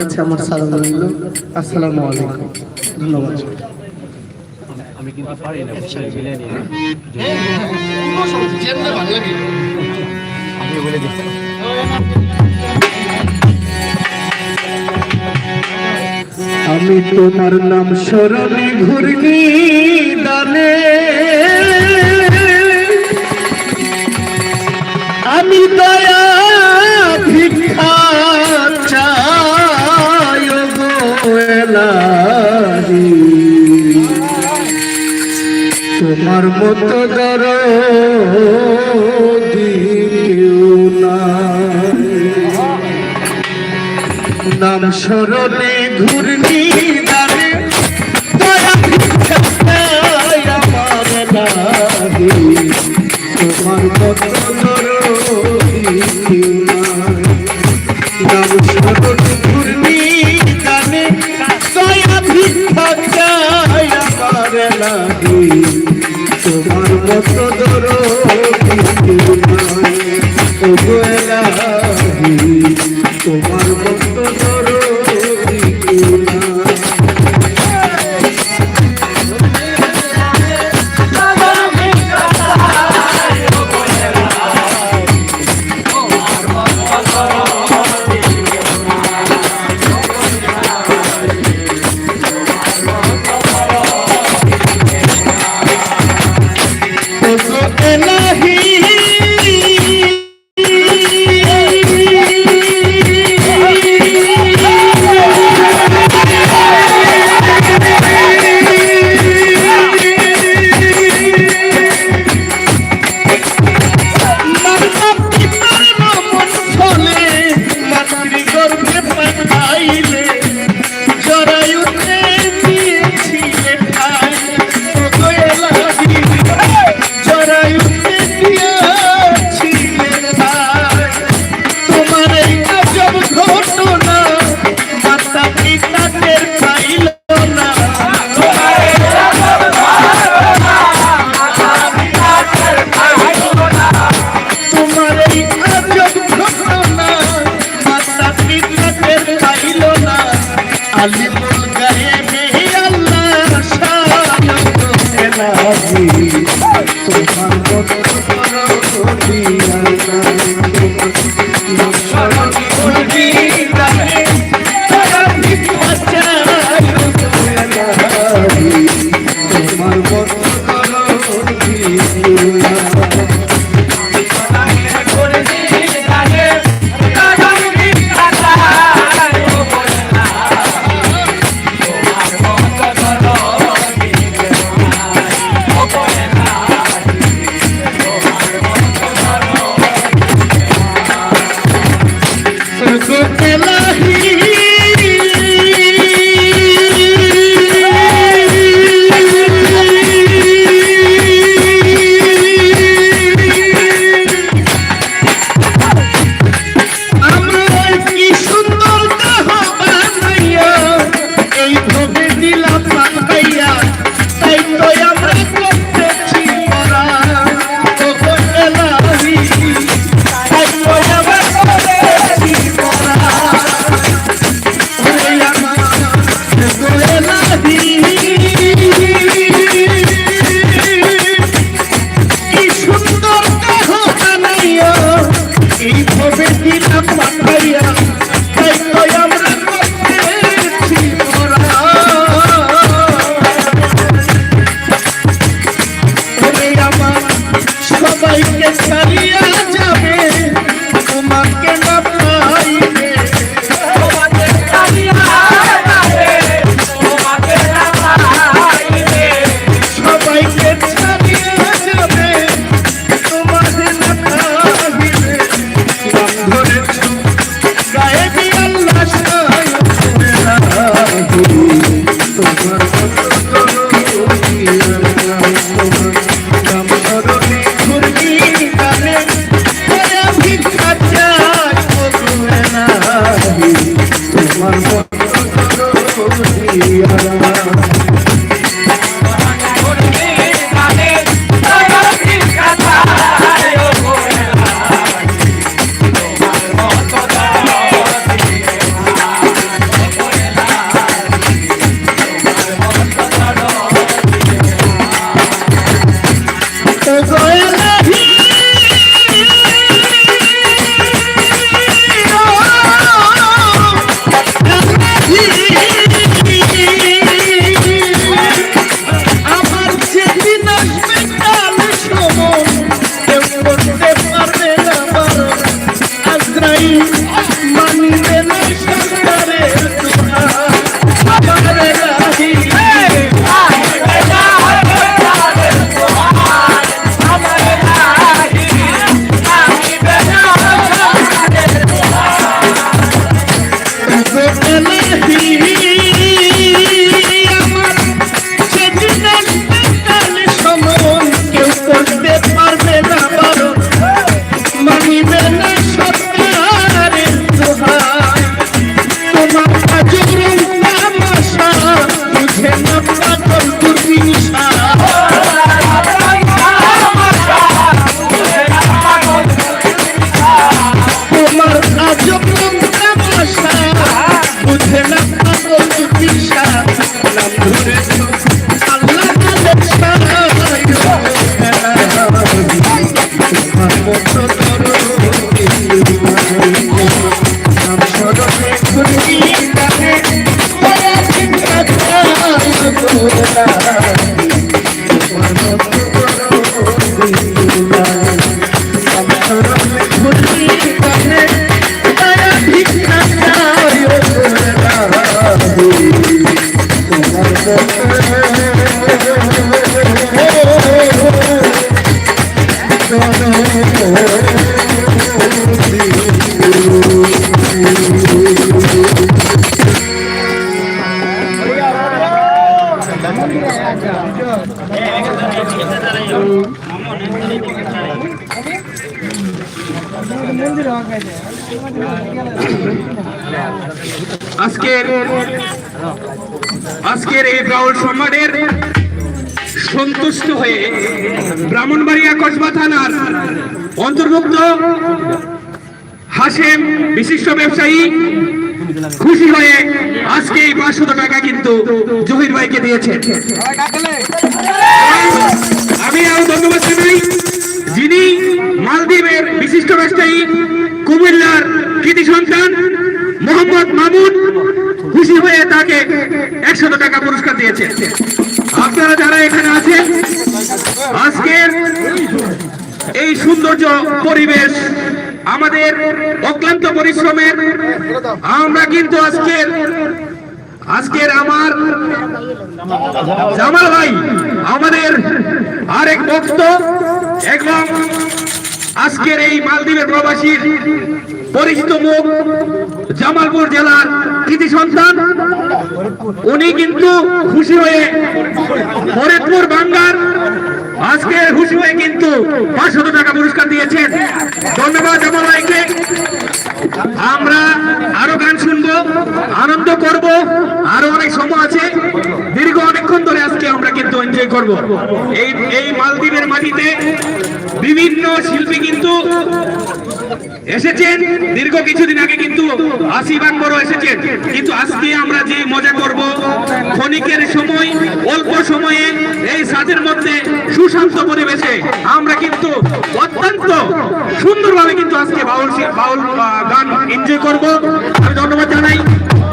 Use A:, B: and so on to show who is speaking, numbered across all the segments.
A: আচ্ছা,
B: আমি
A: তোমার নাম সরণে ঘুরনি দানে। আমি দয়া মতো দর নাম স্মরণে ঘুরে নাম
C: আজকের আজকের এই রাউল সম্মানের সন্তুষ্ট হয়ে ব্রাহ্মণবাড়িয়া কসবা থানার অন্তর্ভুক্ত হাসেম বিশিষ্ট ব্যবসায়ী খুশি হয়ে আজকে এই পাঁচশো টাকা কিন্তু জহির ভাইকে দিয়েছে। আমি আরও ধন্যবাদ জানাই যিনি মালদ্বীপের বিশিষ্ট ব্যবসায়ী, কুমিল্লার কৃতি সন্তান, মোহাম্মদ মামুন, খুশি হয়ে তাকে একশত টাকা পুরস্কার দিয়েছে। আপনারা যারা এখানে আছেন, আজকের এই সৌন্দর্য পরিবেশ, আমাদের অক্লান্ত পরিশ্রমের, আমরা কিন্তু আজকের আজকের আমার জামাল ভাই, আমাদের আরেক ভক্ত এবং আজকের এই মালদ্বীপের প্রবাসীর পরিচিত মুখ জামালপুর জেলার কৃতি সন্তান, উনি কিন্তু খুশি হয়ে ফরিদপুর বাঙ্গার আজকে খুশি হয়ে কিন্তু পাঁচশত টাকা পুরস্কার দিয়েছেন। ধন্যবাদ জামাল ভাইকে। আমরা আরও গান শুনব, আনন্দ করব, আরও অনেক সময় আছে। দীর্ঘ অনেকক্ষণ ধরে আজকে আমরা কিন্তু এনজয় করব। এই এই মালদ্বীপের মাটিতে বিভিন্ন শিল্পী কিন্তু এসেছেন, দীর্ঘ কিছুদিন আগে কিন্তু আশিবান বড় এসেছেন। কিন্তু আজকে আমরা যে মজা করব, ক্ষণিকের সময়, অল্প সময়ে, এই সাজের মধ্যে সুশান্ত পরিবেশে আমরা কিন্তু অত্যন্ত সুন্দরভাবে কিন্তু আজকে বাউল বাউল গান এনজয় করব। আমি ধন্যবাদ জানাই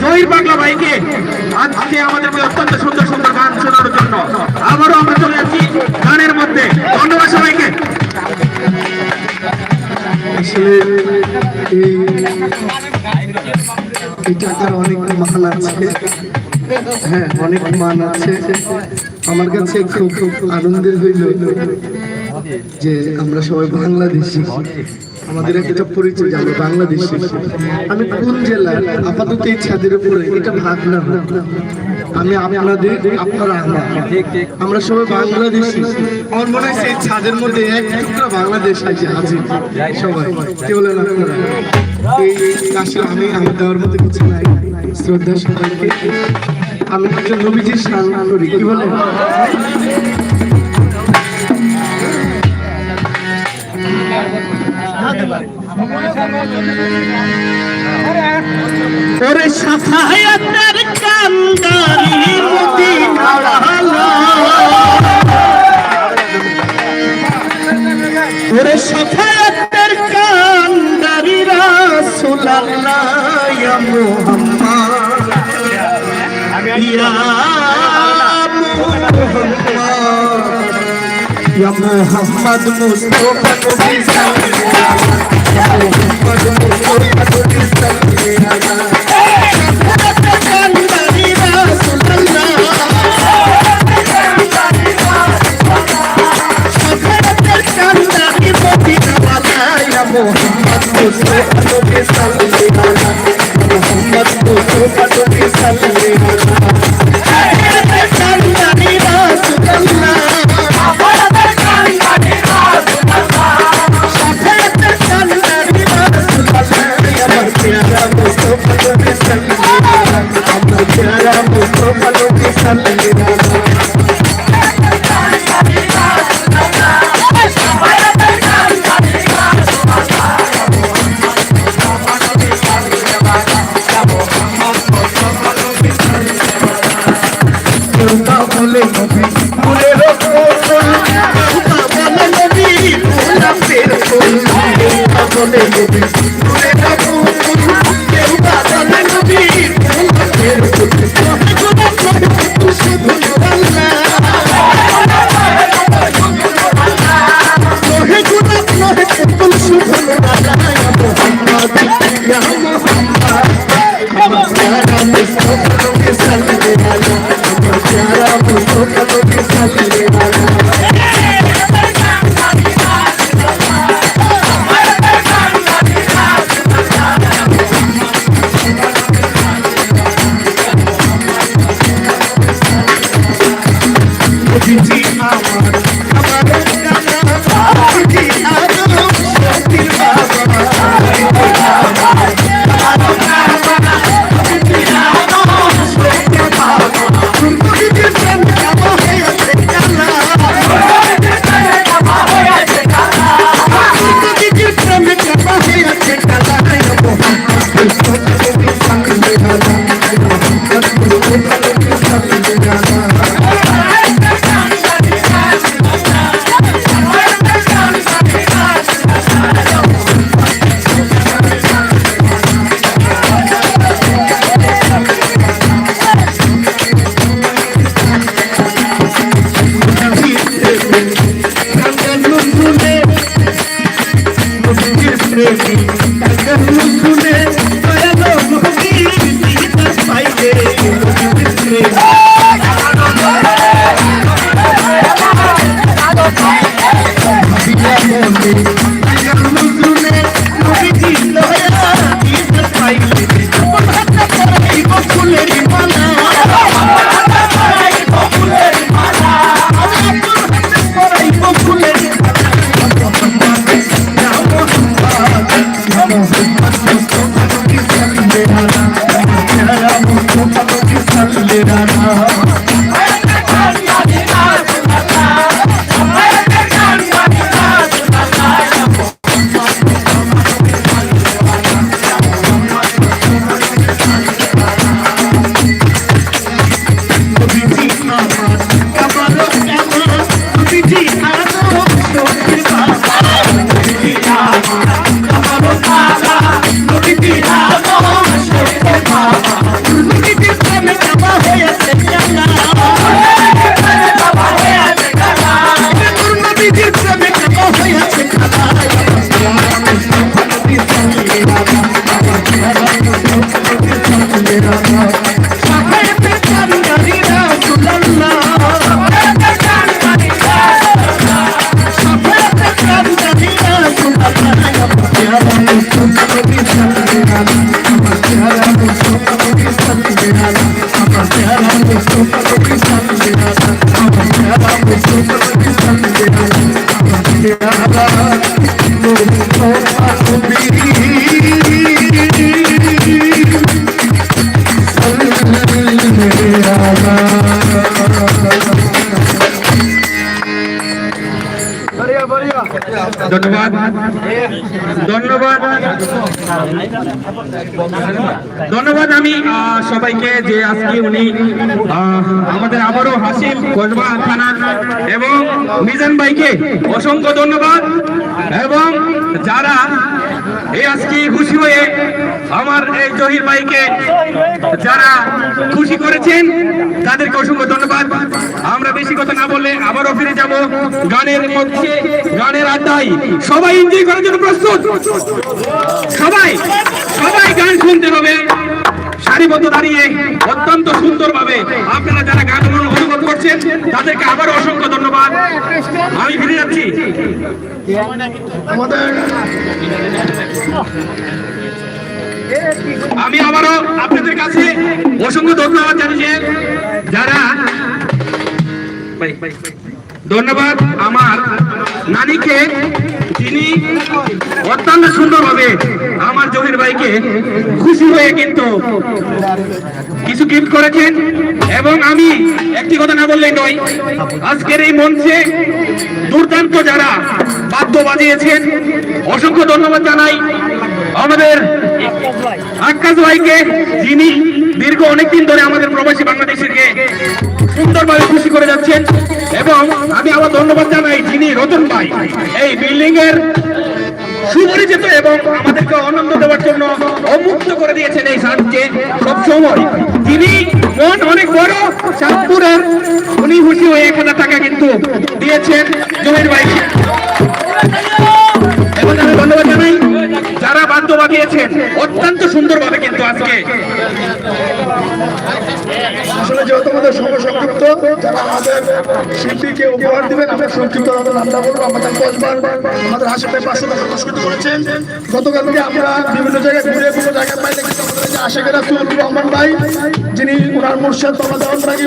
C: জহির বাংলা ভাইকে। আজকে আমাদেরকে অত্যন্ত সুন্দর সুন্দর গান শোনানোর জন্য আবারও আমরা চলে যাচ্ছি গানের মধ্যে। ধন্যবাদ সবাইকে।
D: আসলে এই এই টাকার অনেক মান আছে। হ্যাঁ অনেক মান আছে। আমার কাছে খুব খুব আনন্দের হইল। যে আমরা সবাই বাংলাদেশি। আমাদের একটা পরিচয় জানো, বাংলাদেশি। আমি কোন জেলার? আপাতত এই ছাদের উপরে। এটা ভাবনা না আমি আপনাদের, আপনারা আমার। আমরা সবাই বাংলাদেশি। আমার মনে হয় সেই ছাদের মধ্যে এক টুকরা বাংলাদেশ আছে আছে সবাই। কি বলেন আপনারা? এই আসলে আমি, আমার দেওয়ার মতো কিছু নাই। শ্রদ্ধা সবাইকে। আমি একজন নবীজির সান করি। কি বলেন?
A: ওরে সাফায়াতের কান্দারি ভালো ওরে সাফায়াতের কান্দারি রাসূলুল্লাহ ইয়া মুহাম্মদ। ইয়া মুহাম্মদ। या मोहम्मद मुस्तफ़ा को भी समझा या मोहम्मद मुस्तफ़ा को भी मोहम्मद मुस्तफ़ा को भी समझा मोहम्मद मुस्तफ़ा को भी समझा estás
C: ধন্যবাদ। ধন্যবাদ আমি সবাইকে যে আজকে উনি আমাদের আবারও হাসিম কসবা থানা এবং মিজান ভাইকে অসংখ্য ধন্যবাদ। এবং যারা এই আজকে খুশি হয়ে আমার এই জহির ভাইকে যারা খুশি করেছেন, তাদেরকে অসংখ্য ধন্যবাদ। আমরা বেশি কথা না বললে আবারও ফিরে যাব গানের মধ্যে, গানের আড্ডায়। সবাই করার জন্য প্রস্তুত। সবাই সবাই গান শুনতে হবে সারিবদ্ধ দাঁড়িয়ে অত্যন্ত আপনারা যারা গান অনুভব করছেন, তাদেরকে আবার অসংখ্য ধন্যবাদ। আমি ফিরে যাচ্ছি। আমি আবারও আপনাদের কাছে অসংখ্য ধন্যবাদ জানিয়ে যারা ধন্যবাদ আমার নানিকে তিনি অত্যন্ত সুন্দরভাবে আমার জহির ভাইকে খুশি হয়ে কিন্তু কিছু গিফট করেছেন এবং আমি একটি কথা না বললেই নয়, আজকের এই মঞ্চে দুর্দান্ত যারা বাদ্য বাজিয়েছেন, অসংখ্য ধন্যবাদ জানাই আমাদের আকাশ ভাইকে যিনি দীর্ঘ অনেকদিন ধরে আমাদের প্রবাসী বাংলাদেশিকে সুন্দরভাবে খুশি করে যাচ্ছেন এবং আমি আবার ধন্যবাদ জানাই যিনি রতন ভাই। এই বিল্ডিং এর সুপরিচিত এবং আমাদেরকে আনন্দ দেওয়ার জন্য অমুক্ত করে দিয়েছেন এই সাজকে সব সময়। তিনি মন অনেক বড়, চাঁদপুরের উনি খুশি হয়ে হাজার টাকা কিন্তু দিয়েছেন জহির ভাইকে বাজিয়েছেন অত্যন্ত সুন্দরভাবে কিন্তু আজকে।
A: আসলে যেহেতু আমাদের যারা আমাদের শিল্পীকে উপহার দিবেন, আমরা নামটা বলব আমাদের কসবার আমাদের আশেপাশে পাঁচশো করেছেন। গতকালকে আমরা বিভিন্ন জায়গায় ঘুরে বিভিন্ন জায়গায় পাই দেখেছি যে আশেকের আব্দুল রহমান ভাই, যিনি ওনার মুর্শিদ বাবা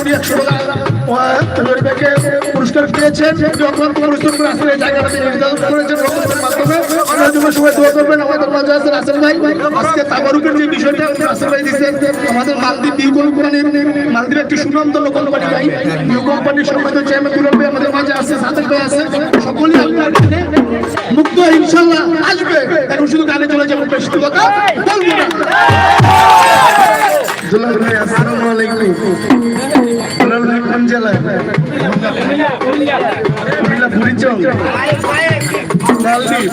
A: উনি একশো টাকা পুরস্কার পেয়েছেন, যে অত্যন্ত পরিশ্রম আসলে আমাদের মাঝে আছেন রাসেল ভাই। আজকে তাবারুকের যে আমাদের মালদ্বীপ নিউ কোম্পানির মালদ্বীপ একটি সুনামধন্য কোম্পানি ভাই নিউ কোম্পানির সম্মানিত চেয়ারম্যান দুলাল আমাদের মাঝে আছে সাদেক ভাই আছে। সকলেই মুক্ত ইনশাল্লাহ আসবে। এখন শুধু গানে চলে যাব, বেশি কথা দুলাল ভাই আসসালামু আলাইকুম। দুলাল ভাই কোন জেলায়? কুমিল্লা মালদ্বীপ।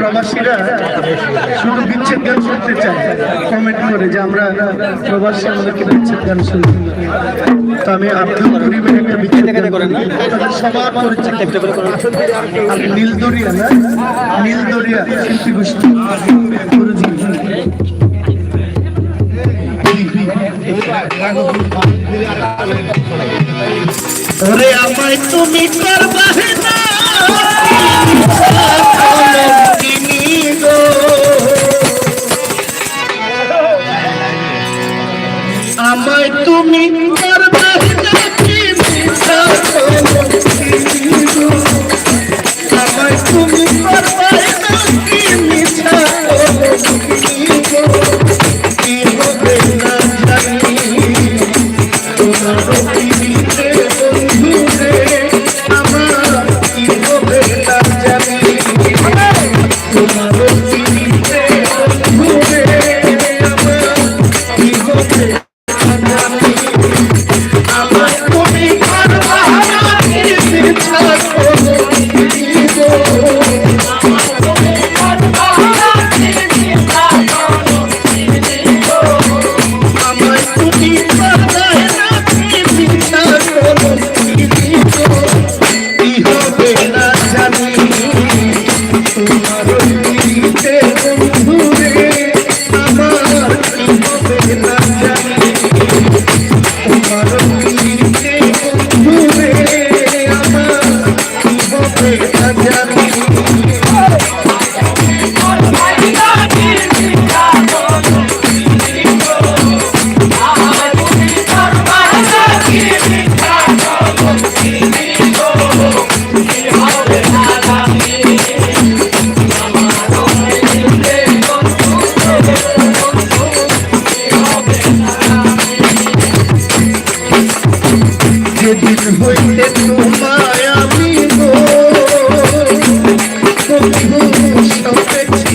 A: প্রবাসীরা শুধু বিচ্ছেদ গান শুনতে চায় যে আমরা প্রবাসী আমাদেরকে বিচ্ছেদ গান শুনি তো আব্দুল করিমের একটা বিচ্ছেদ গান করি সবার নীলদরিয়া নীলদরিয়া শিল্পী গোষ্ঠী ওরে আমায় তুমি করবা না। আমায় তুমি বন্ধু সপেছি